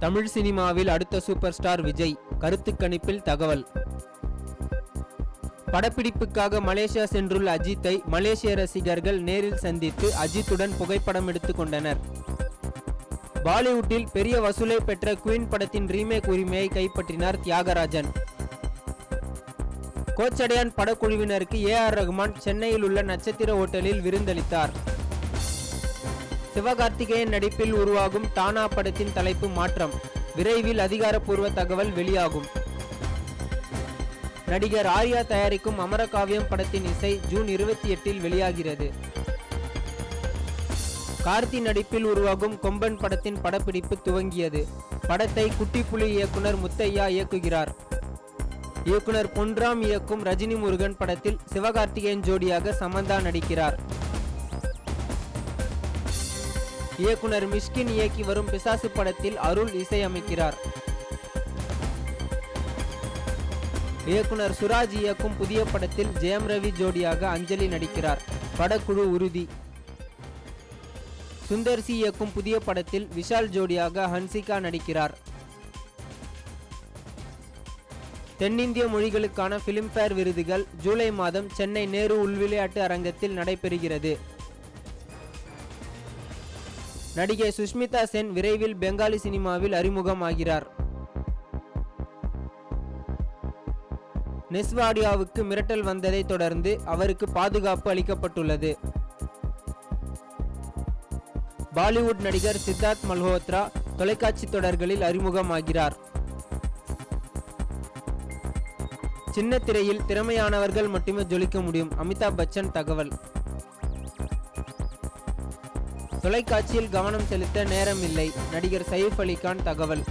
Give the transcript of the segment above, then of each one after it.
தமிழ் சினிமாவில் அடுத்த super star Vijay. கருத்து கணிப்பில் தகவல். படப்பிடிப்புக்காக மலேசியா சென்றுள்ள அஜித்தை மலேசிய ரசிகர்கள் நேரில் சந்தித்து அஜித்துடன் புகைப்படம் எடுத்துக் கொண்டனர். பாலிவுட்டில் பெரிய வசூலை பெற்ற குயின் படத்தின் ரீமேக் உரிமையை கைப்பற்றினார் தியாகராஜன். கோச்சடையான் படக்குழுவினருக்கு ஏ ஆர் ரகுமான் சென்னையில் உள்ள நட்சத்திர ஓட்டலில் விருந்தளித்தார். சிவகார்த்திகேயன் நடிப்பில் உருவாகும் டானா படத்தின் தலைப்பு மாற்றம். விரைவில் அதிகாரப்பூர்வ தகவல் வெளியாகும். நடிகர் ஆர்யா தயாரிக்கும் அமரகாவியம் படத்தின் இசை ஜூன் இருபத்தி எட்டில் வெளியாகிறது. கார்த்தி நடிப்பில் உருவாகும் கொம்பன் படத்தின் படப்பிடிப்பு துவங்கியது. படத்தை குட்டிப்புலி இயக்குனர் முத்தையா இயக்குகிறார். இயக்குனர் பொன்ராம் இயக்கும் ரஜினி முருகன் படத்தில் சிவகார்த்திகேயன் ஜோடியாக சமந்தா நடிக்கிறார். இயக்குனர் மிஷ்கின் இயக்கி வரும் பிசாசு படத்தில் அருள் இசையமைக்கிறார். இயக்குனர் சுராஜ் இயக்கும் புதிய படத்தில் ஜெயம் ரவி ஜோடியாக அஞ்சலி நடிக்கிறார். படக்குழு உறுதி. சுந்தர்சி இயக்கும் புதிய படத்தில் விஷால் ஜோடியாக ஹன்சிகா நடிக்கிறார். தென்னிந்திய மொழிகளுக்கான பிலிம்பேர் விருதுகள் ஜூலை மாதம் சென்னை நேரு உள்விளையாட்டு அரங்கத்தில் நடைபெறுகிறது. நடிகை சுஷ்மிதா சென் விரைவில் பெங்காலி சினிமாவில் அறிமுகமாகிறார். நெஸ்வாடியாவுக்கு மிரட்டல் வந்ததை தொடர்ந்து அவருக்கு பாதுகாப்பு அளிக்கப்பட்டுள்ளது. பாலிவுட் நடிகர் சித்தார்த் மல்ஹோத்ரா தொலைக்காட்சி தொடர்களில் அறிமுகமாகிறார். சின்ன திரையில் திறமையானவர்கள் மட்டுமே ஜொலிக்க முடியும். அமிதாப் பச்சன் தகவல். தொலைக்காட்சியில் கவனம் செலுத்த நேரம் இல்லை நடிகர் சயிஃப் அலிகான் தகவல்.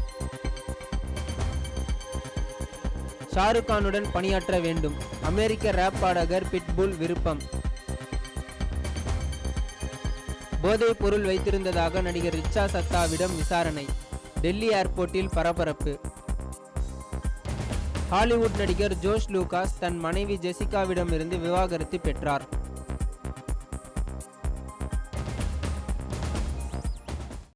ஷாருக் கானுடன் பணியாற்ற வேண்டும். அமெரிக்க ரேப் பாடகர் பிட்புல் விருப்பம். போதைப் பொருள் வைத்திருந்ததாக நடிகர் ரிச்சா சத்தாவிடம் விசாரணை. டெல்லி ஏர்போர்ட்டில் பரபரப்பு. ஹாலிவுட் நடிகர் ஜோஷ் லூகாஸ் தன் மனைவி ஜெசிகாவிடமிருந்து விவாகரத்து பெற்றார்.